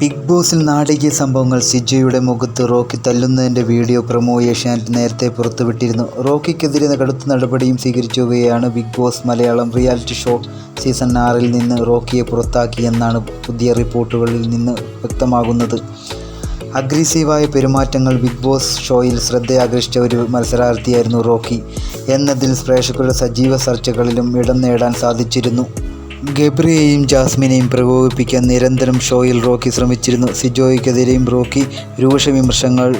Big ബോസിൽ നാടകീയ സംഭവങ്ങൾ സിജയുടെ മുഖത്ത് റോക്കി തല്ലുന്നതിന്റെ വീഡിയോ പ്രൊമോ ഏഷ്യാനെറ്റ് നേരത്തെ പുറത്തുവിട്ടിരുന്നു. റോക്കിക്കെതിരെ കടുത്ത നടപടിയും സ്വീകരിച്ചുകയാണ് Big Boss Malayalam reality show season ആറിൽ നിന്ന് റോക്കിയെ പുറത്താക്കിയെന്നാണ് പുതിയ റിപ്പോർട്ടുകളിൽ നിന്ന് വ്യക്തമാകുന്നത്. അഗ്രസീവായ പെരുമാറ്റങ്ങൾ ബിഗ് ബോസ് ഷോയിൽ ശ്രദ്ധയാകർഷിച്ച ഒരു മത്സരാർത്ഥിയായിരുന്നു റോക്കി. എന്നതിൽ പ്രേക്ഷകരുടെ സജീവ ചർച്ചകളിലും ഇടം നേടാൻ സാധിച്ചിരുന്നു. ഗബ്രിയെയും ജാസ്മിനെയും പ്രകോപിപ്പിക്കാൻ നിരന്തരം ഷോയിൽ റോക്കി ശ്രമിച്ചിരുന്നു. സിജോയ്ക്കെതിരെയും റോക്കി രൂക്ഷ വിമർശങ്ങൾ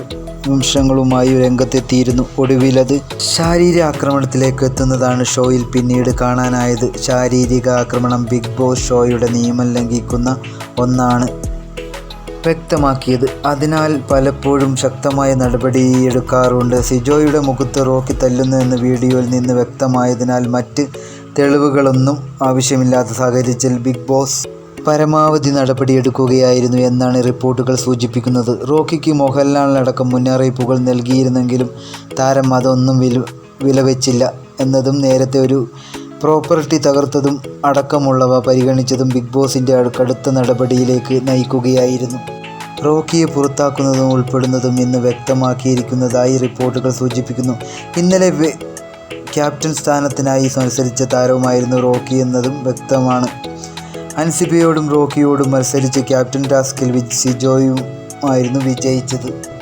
വിമർശങ്ങളുമായി രംഗത്തെത്തിയിരുന്നു. ഒടുവിലത് ശാരീരിക ആക്രമണത്തിലേക്ക് എത്തുന്നതാണ് ഷോയിൽ പിന്നീട് കാണാനായത്. ശാരീരിക ആക്രമണം ബിഗ് ബോസ് ഷോയുടെ നിയമം ലംഘിക്കുന്ന ഒന്നാണ്. വ്യക്തമാക്കിയത്. അതിനാൽ പലപ്പോഴും ശക്തമായ നടപടിയെടുക്കാറുണ്ട് സിജോയുടെ മുഖത്ത് റോക്കി തല്ലുന്നു എന്ന വീഡിയോയിൽ നിന്ന് വ്യക്തമായതിനാൽ മറ്റ് തെളിവുകളൊന്നും ആവശ്യമില്ലാത്ത സാഹചര്യത്തിൽ ബിഗ് ബോസ് പരമാവധി നടപടിയെടുക്കുകയായിരുന്നു എന്നാണ് റിപ്പോർട്ടുകൾ സൂചിപ്പിക്കുന്നത്. റോക്കിക്ക് മോഹൻലാലിനടക്കം മുന്നറിയിപ്പുകൾ നൽകിയിരുന്നെങ്കിലും താരം അതൊന്നും വില വിലവെച്ചില്ല എന്നതും നേരത്തെ ഒരു പ്രോപ്പർട്ടി തകർത്തതും അടക്കമുള്ളവ പരിഗണിച്ചതും ബിഗ് ബോസിന്റെ കടുത്ത നടപടിയിലേക്ക് നയിക്കുകയായിരുന്നു. റോക്കിയെ പുറത്താക്കുന്നതും ഉൾപ്പെടുന്നതും എന്ന് വ്യക്തമാക്കിയിരിക്കുന്നതായി റിപ്പോർട്ടുകൾ സൂചിപ്പിക്കുന്നു. ഇന്നലെ ക്യാപ്റ്റൻ സ്ഥാനത്തിനായി മത്സരിച്ച താരവുമായിരുന്നു റോക്കി എന്നതും വ്യക്തമാണ്. അൻസിബിയോടും റോക്കിയോടും മത്സരിച്ച് ക്യാപ്റ്റൻ ടാസ്കിൽ വിജ് ജോയുമായിരുന്നു വിജയിച്ചത്.